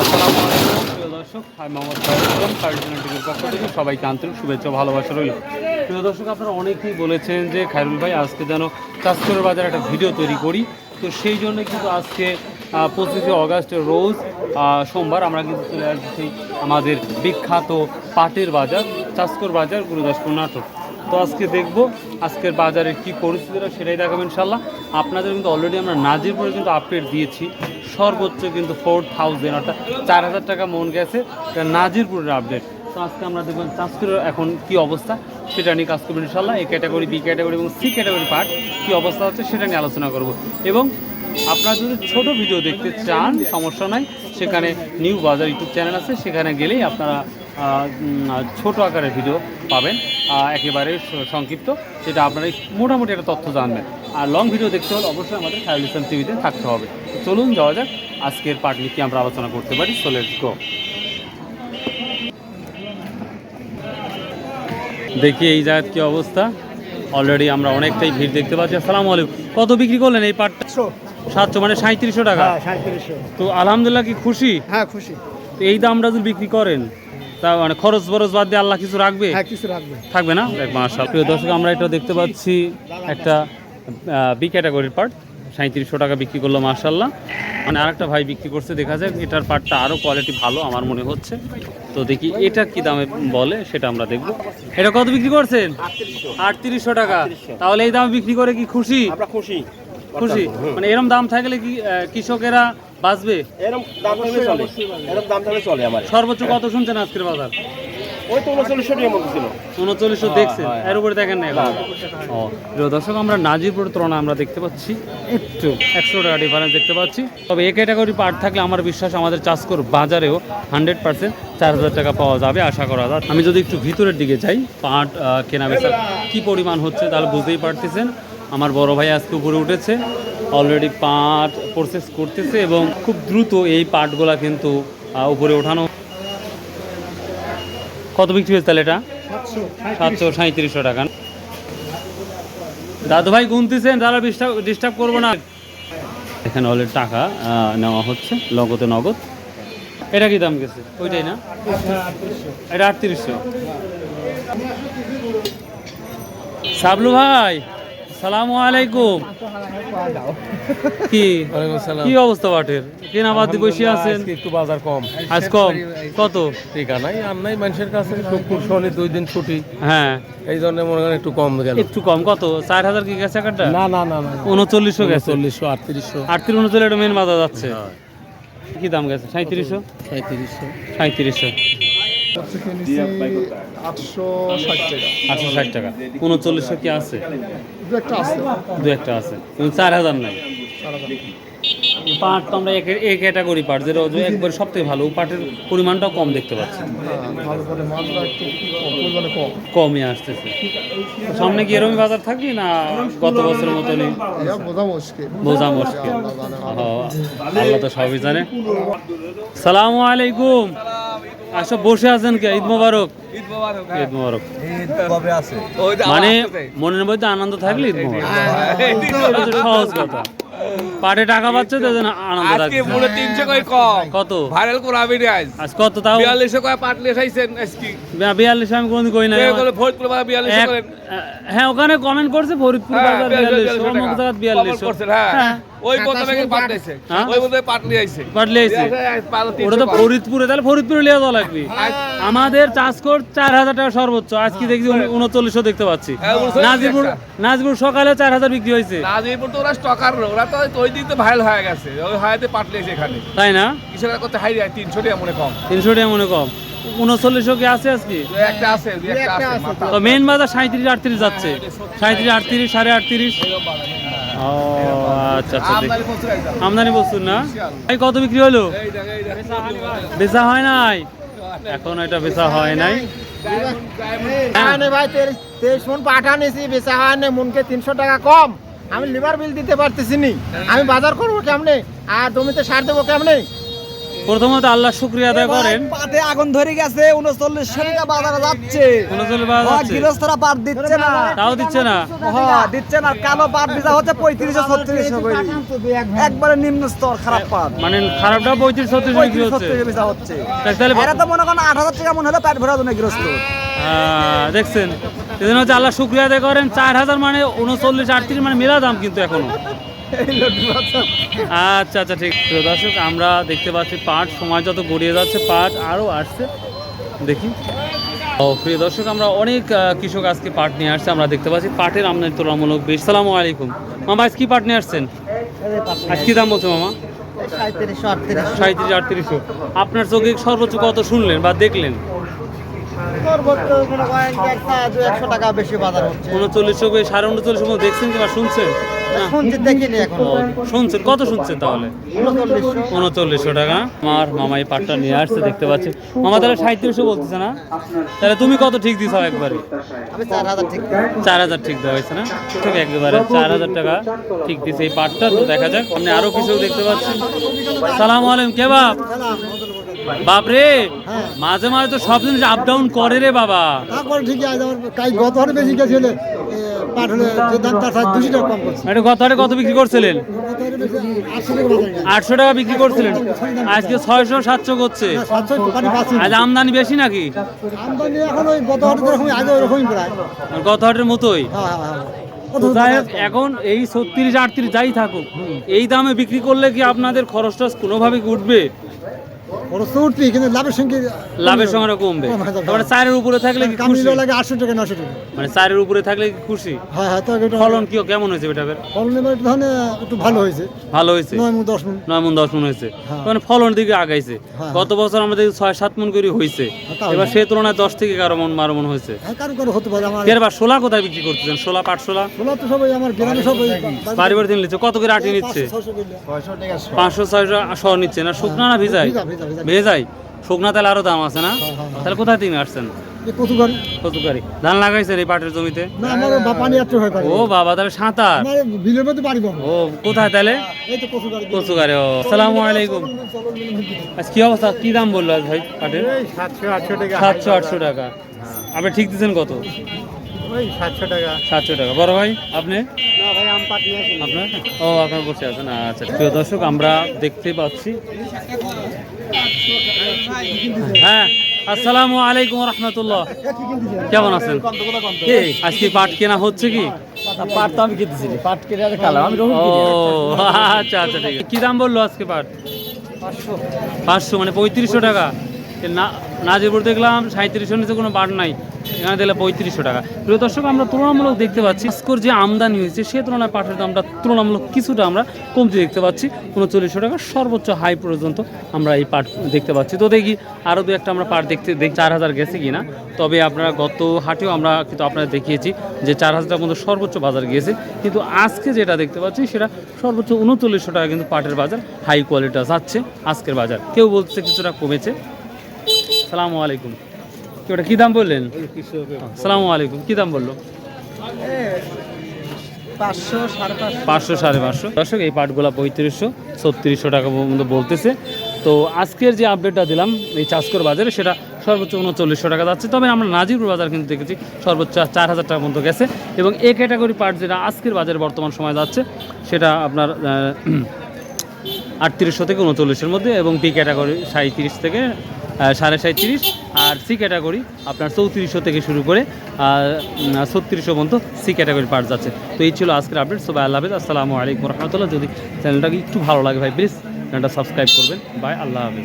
আসসালামু দর্শক। আমি মোহাম্মদ থেকে। সবাইকে আন্তরিক শুভেচ্ছা ভালোবাসা রইল। প্রিয় দর্শক, আপনারা অনেকেই বলেছেন যে, খায়রুল ভাই, আজকে যেন চাষকরের বাজারে একটা ভিডিও তৈরি করি। তো সেই জন্য কিন্তু আজকে পঁচিশে অগাস্টের রোজ সোমবার আমরা কিন্তু চলে আসছি আমাদের বিখ্যাত পাটের বাজার চাষকর বাজার, গুরুদাসপুর নাটক তো আজকে দেখব আজকের বাজারের কি পরিস্থিতিটা সেটাই দেখাবো ইনশাল্লাহ আপনাদের কিন্তু অলরেডি আমরা নাজিরপুরে কিন্তু আপডেট দিয়েছি। সর্বোচ্চ কিন্তু ফোর থাউজেন্ড অর্থাৎ চার হাজার টাকা মন গেছে। এটা নাজিরপুরের আপডেট তো আজকে আমরা দেখবেন চাষকুরের এখন কি অবস্থা, সেটা নিয়ে কাজ করবেন ইনশাল্লাহ এ ক্যাটাগরি বি ক্যাটাগরি এবং সি ক্যাটাগরি পার্ট কী অবস্থা হচ্ছে সেটা নিয়ে আলোচনা করব। এবং আপনারা যদি ছোট ভিডিও দেখতে চান, সমস্যা নাই, সেখানে নিউ বাজার ইউটিউব চ্যানেল আছে, সেখানে গেলেই আপনারা ছোট আকারের ভিডিও পাবেন একেবারে সংক্ষিপ্ত সেটা আপনারা মোটামুটি একটা তথ্য জানবেন। আর লং ভিডিও দেখতে হলে অবশ্যই আমাদের ইসলাম টিভিতে থাকতে হবে। চলুন যাওয়া যাক আজকের পার্ট নিয়ে আমরা আলোচনা করতে পারি সো লেটস গো দেখি এই জায়গার কি অবস্থা। অলরেডি আমরা অনেকটাই ভিড় দেখতে পাচ্ছি। আসসালামু আলাইকুম। কত বিক্রি করলেন এই পাটটা সাতশো। মানে সাঁত্রিশশো টাকা? হ্যাঁ সাঁত্রিশশো তো আলহামদুলিল্লাহ কি খুশি? হ্যাঁ খুশি। তো এই দামটা যদি বিক্রি করেন তা মানে খরচ বরচ বাদ দিয়ে আল্লাহ কিছু রাখবে? হ্যাঁ কিছু রাখবে। থাকবে না? দেখ মার্শাল প্রিয় দর্শক আমরা এটা দেখতে পাচ্ছি একটা বি ক্যাটাগরির পার্ট সাঁত্রিশশো টাকা বিক্রি করল মার্শাল্লাহ মানে আরেকটা ভাই বিক্রি করছে দেখা যাক এটার পার্টটা আরও কোয়ালিটি ভালো আমার মনে হচ্ছে। তো দেখি এটা কি দামে বলে সেটা আমরা দেখব। এটা কত বিক্রি করছেন? আটত্রিশশো টাকা। তাহলে এই দামে বিক্রি করে কি খুশি? খুশি। খুশি? মানে এরকম দাম থাকলে কি কৃষকেরা বাঁচবে? এরকম দাম থাকলে চলে। এরকম দাম থাকলে চলে আমার। সর্বোচ্চ কত শুনছেন আজকের বাজার? ওই তো উনচল্লিশশো টাকার মতো ছিল। উনচল্লিশশো দেখছেন এর উপরে দেখেন না এখন ও দর্শক আমরা নাজিরপুর তুলনা আমরা দেখতে পাচ্ছি একটু একশো টাকা ডিফারেন্স দেখতে পাচ্ছি। তবে এ ক্যাটাগরি পার্ট থাকলে আমার বিশ্বাস আমাদের চাষকর বাজারেও হান্ড্রেড পার্সেন্ট চার হাজার টাকা পাওয়া যাবে আশা করা যায়। আমি যদি একটু ভিতরের দিকে যাই পাট কেনা বেচা কী পরিমাণ হচ্ছে তাহলে বুঝতেই পারতেছেন। আমার বড় ভাই আজকে উপরে উঠেছে অলরেডি পাট প্রসেস করতেছে এবং খুব দ্রুত এই পাটগুলা কিন্তু উপরে ওঠানো। কত বিক্রি হয়েছে তাহলে এটা? সাতশো সাঁত্রিশশো টাকা। দাদু ভাই গুনতেছেন ডিস্টার্ব ডিস্টার্ব করব না। এখানে অলরেডি টাকা নেওয়া হচ্ছে, নগদে নগদ। এটা কি দাম গেছে? ওইটাই না? এটা আটত্রিশশো। সাবলু ভাই সালামু আলাইকুম। কি? কি অবস্থা বাটের কেনা বাদ বসে আছেন। একটু বাজার কম। আজ কম। কত? টিকা নাই আর নাই মানুষের কাছে শুক্র শনি দুই দিন ছুটি। হ্যাঁ। এই জন্য মনে করেন একটু কম গেল। একটু কম। কত? চার হাজার কি গেছে একটা না না না না উনচল্লিশশো গেছে। চল্লিশশো আটত্রিশশো। আটত্রিশ উনচল্লিশ এটা মেন বাজার যাচ্ছে। কি দাম গেছে? সাঁত্রিশশো সাঁত্রিশশো সাঁত্রিশশো আটশো ষাট টাকা। আটশো ষাট টাকা। উনচল্লিশশো কি আছে? দু একটা আছে। দু একটা আছে। চার হাজার নাই। পাট তো আমরা এক এক ক্যাটাগরি পাট যেটা একবার সব থেকে ভালো পাটের পরিমাণটাও কম দেখতে পাচ্ছি। হ্যাঁ, কমই আসতেছে। সামনে কি এরকমই বাজার থাকবে না গত বছরের মতনই? বোঝা মুশকিল। আল্লাহ তো সবই জানে। সালামু আলাইকুম। আসো বসে আছেন কে? ঈদ মোবারক। ঈদ মোবারক মানে মনের মধ্যে আনন্দ থাকলে ঈদ মোবারক। সহজ কথা। পাটে টাকা পাচ্ছে তো যেন আনন্দ আজকে মূলে মনে তিনশো কয় কম। কত? ভাইরাল করাবি রে আজ। আজ কত তাও? বিয়াল্লিশশো কয় পাট লেখাইছেন আজকে। বিয়াল্লিশ আমি কোনদিন কই না ফরিদপুর বাজার করেন? হ্যাঁ ওখানে কমেন্ট করছে ফরিদপুর হ্যাঁ, বাজার বিয়াল্লিশ, বিয়াল্লিশ বিয়াল্লিশ অমুক। বিয়াল্লিশ। হ্যাঁ। ওই বোতলে পাটলেছে হ্যাঁ? ওই বোতলে পাটলি আইছে পাটলে আইছে। ওটা তো ফরিদপুরে তাহলে ফরিদপুরে লিয়ে যাওয়া লাগবে। আমাদের চাষকর চার হাজার টাকা সর্বোচ্চ। আজকে দেখছি উনচল্লিশশো দেখতে পাচ্ছি। হ্যাঁ, উনচল্লিশ নাজিরপুর নাজিরপুর সকালে চার হাজার বিক্রি হয়েছে। নাজিরপুর তো ওরা স্টকার ওরা তো ওই দিন তো ভাইরাল হয়ে গেছে। ওই হায়াতে পাটলি আছে এখানে। তাই না? হাই তিনশো টাকা মনে কম। তিনশো টাকা মনে কম। উনচল্লিশশো কি আছে আজকে? আছে দুই একটা আছে মাথা। তো মেন বাজার সাঁত্রিশ আটত্রিশ যাচ্ছে। সাঁত্রিশ আটত্রিশ সাড়ে আটত্রিশ। ও আচ্ছা আচ্ছা আমদানি প্রচুর বস্তুর না? এই কত বিক্রি হলো। বেচা হয় নাই। এখন এটা বেচা হয় নাই। ভাই তেইশ তেইশ মন পাঠা নিয়েছি বেচা হয় না মনকে তিনশো টাকা কম। আমি লিভার বিল দিতে পারতেছি নি। আমি বাজার করব কেমনে? আর জমিতে সার দেবো কেমনে? প্রথমত আল্লাহ শুক্রিয়া আদায় করেন। পাটে আগুন ধরে গেছে উনচল্লিশশো টাকা বাজারে যাচ্ছে। উনচল্লিশ বাজার যাচ্ছে। গৃহস্থরা পাট দিচ্ছে না। তাও দিচ্ছে না। হ্যাঁ, দিচ্ছে না। কালো পাট বীজা হচ্ছে পঁয়ত্রিশশো ছত্রিশশো করে। একবারে নিম্ন স্তর খারাপ পাট মানে খারাপটা পঁয়ত্রিশ ছত্রিশ বীজা হচ্ছে। তাহলে এরা তো মনে করেন আট হাজার টাকা মনে হলে পেট ভরা জন্য গৃহস্থ। আহ, দেখছেন। সেজন্য হচ্ছে আল্লাহ শুক্রিয়া আদায় করেন। চার হাজার মানে উনচল্লিশ আটত্রিশ মানে মেলা দাম কিন্তু এখনও। আচ্ছা আচ্ছা ঠিক। প্রিয় দর্শক আমরা দেখতে পাচ্ছি পাট সময় যত গড়িয়ে যাচ্ছে পাট আরও আসছে। দেখি। ও প্রিয় দর্শক আমরা অনেক কৃষক আজকে পাট নিয়ে আসছে আমরা দেখতে পাচ্ছি পাটের আমদানি তুলনামূলক বেশ। সালামু আলাইকুম। মামা আজ কি পাট নিয়ে আসছেন? আজ কি দাম বলছো মামা? সাঁত্রিশ আটত্রিশশো। আপনার চোখে সর্বোচ্চ কত শুনলেন বা দেখলেন? সর্বোচ্চ মনে করেন যে একশো টাকা বেশি বাজার হচ্ছে। উনচল্লিশশো সাড়ে উনচল্লিশশো মতো দেখছেন কিংবা শুনছেন? না? দেখিনি এখন। শুনছেন কত শুনছেন তাহলে? উনচল্লিশশো। টাকা। আমার মামা এই পাটটা নিয়ে আসছে দেখতে পাচ্ছি মামা তাহলে সাঁত্রিশশো বলতেছে না? তাহলে তুমি কত ঠিক দিছ একবারে? আমি চার হাজার ঠিক চার হাজার ঠিক দেওয়া হয়েছে না? ঠিক একেবারে চার হাজার টাকা ঠিক দিছে এই পাটটা। তো দেখা যাক আপনি আরও কিছু দেখতে পাচ্ছেন। সালাম আলাইকুম কে বাপ বাপ মাঝে মাঝে তো সব জিনিস আপ ডাউন করে রে বাবা। তারপরে ঠিক আছে আমার কাজ গত হারে বেশি গেছিল এটা গত কত বিক্রি করছিলেন? আটশো টাকা বিক্রি করছিলেন। আজকে ছয়শো সাতশো করছে। পাচ্ছি আজ আমদানি বেশি নাকি? গত হাটের মতোই। হ্যাঁ হ্যাঁ হ্যাঁ। এখন এই ছত্রিশ আটত্রিশ যাই থাকুক এই দামে বিক্রি করলে কি আপনাদের খরচ খরচটা কোনোভাবে উঠবে? খরচ তো উঠবি কিন্তু লাভের সঙ্গে লাভের সংখ্যাটা কমবে। তারপরে চারের উপরে থাকলে কি খুশি? লাগে আটশো টাকা নশো টাকা। মানে চারের উপরে থাকলে কি খুশি? হ্যাঁ হ্যাঁ তো ফলন কি কেমন হয়েছে বেটাবের ফলন এবার একটু একটু ভালো হয়েছে। ভালো হয়েছে? নয় মুখ দশ মুখ নয় মন দশ মন হয়েছে। হ্যাঁ। মানে ফলন দিকে আগাইছে। হ্যাঁ। গত বছর আমাদের ছয় সাত মন করে হয়েছে। এবার সেই তুলনায় দশ থেকে এগারো মন বারো মন হয়েছে। হ্যাঁ কারও কারও হতে পারে আমার এবার শোলা কোথায় বিক্রি করতেছেন? শোলা পাট শোলা? ষোলো তো সবাই আমার গ্রামে সবাই বাড়ি বাড়ি দিন নিচ্ছে। কত করে আটি নিচ্ছে? পাঁচশো ছয়শো শো নিচ্ছে না? শুকনা না ভিজাই ভিজা, ভিজা, ভিজা। ভেজাই শুকনা তাহলে আরও দাম আছে না? হ্যাঁ, হ্যাঁ। তাহলে কোথায় তিনি আসছেন? ধান লাগাইছেন এই পাটের জমিতে? না আমার পানি এত হয়ে ও বাবা তাহলে সাঁতার। বিলের মধ্যে বাড়ি ও কোথায় তাহলে? এই তো ও সালামু আলাইকুম। আজ কি অবস্থা? কি দাম বলল আজ ভাই পাটের? সাতশো আটশো টাকা। আপনি ঠিক দিচ্ছেন কত? ওই সাতশো টাকা। সাতশো টাকা। বড় ভাই আপনি? আপনার? ও আপনার বসে আছেন। আচ্ছা প্রিয় দর্শক আমরা দেখতে পাচ্ছি। হ্যাঁ আসসালামু আলাইকুম রহমতুল্লাহ। কেমন আছেন? আজকে পাট কেনা হচ্ছে কি? পাট তো আমি কিনতেছি পাট আছে কালাম আমি ও আচ্ছা আচ্ছা ঠিক আছে। কি দাম বলল আজকে পাট? পাঁচশো। মানে পঁয়ত্রিশশো টাকা। না নাজিরপুর দেখলাম সাঁত্রিশশো নিচে কোনো পাট নাই। এখানে দিলে পঁয়ত্রিশশো টাকা। প্রিয় দর্শক, আমরা তুলনামূলক দেখতে পাচ্ছি আজকের যে আমদানি হয়েছে, সে তুলনায় পাটের দামটা তুলনামূলক কিছুটা আমরা কমতে দেখতে পাচ্ছি। উনচল্লিশশো টাকা, সর্বোচ্চ হাই পর্যন্ত আমরা এই পাট দেখতে পাচ্ছি। তো দেখি আরও দু একটা আমরা পাট দেখতে দেখি, চার হাজার গেছে কিনা। তবে আপনারা গত হাটেও আমরা কিন্তু আপনারা দেখিয়েছি যে চার হাজার টাকার মধ্যে সর্বোচ্চ বাজার গিয়েছে কিন্তু আজকে যেটা দেখতে পাচ্ছি, সেটা সর্বোচ্চ উনচল্লিশশো টাকা কিন্তু পাটের বাজার হাই কোয়ালিটি যাচ্ছে আজকের বাজার। কেউ বলছে কিছুটা কমেছে। সালামু আলাইকুম। কি ওটা কী দাম বললেন? সালামু আলাইকুম। কী দাম বলল? পাঁচশো সাড়ে পাঁচশো। দর্শক এই পাটগুলো পঁয়ত্রিশশো ছত্রিশশো টাকা পর্যন্ত বলতেছে। তো আজকের যে আপডেটটা দিলাম এই চাষকর বাজারে সেটা সর্বোচ্চ উনচল্লিশশো টাকা যাচ্ছে। তবে আমরা নাজিরপুর বাজার কিন্তু দেখেছি সর্বোচ্চ চার হাজার টাকা পর্যন্ত গেছে। এবং এ ক্যাটাগরি পাট যেটা আজকের বাজারে বর্তমান সময় যাচ্ছে সেটা আপনার আটত্রিশশো থেকে উনচল্লিশের মধ্যে এবং বি ক্যাটাগরি সাঁত্রিশ থেকে সাড়ে সাঁত্রিশ আর সি ক্যাটাগরি আপনার চৌত্রিশশো থেকে শুরু করে ছত্রিশশো পর্যন্ত সি ক্যাটাগরি পার্ট যাচ্ছে। তো এই ছিল আজকের আপডেট সবাই আল্লাহ হাফেজ। আসসালামু আলাইকুম রহমতুল্লাহ। যদি চ্যানেলটাকে একটু ভালো লাগে ভাই প্লিজ চ্যানেলটা সাবস্ক্রাইব করবেন। বাই আল্লাহ হাফেজ।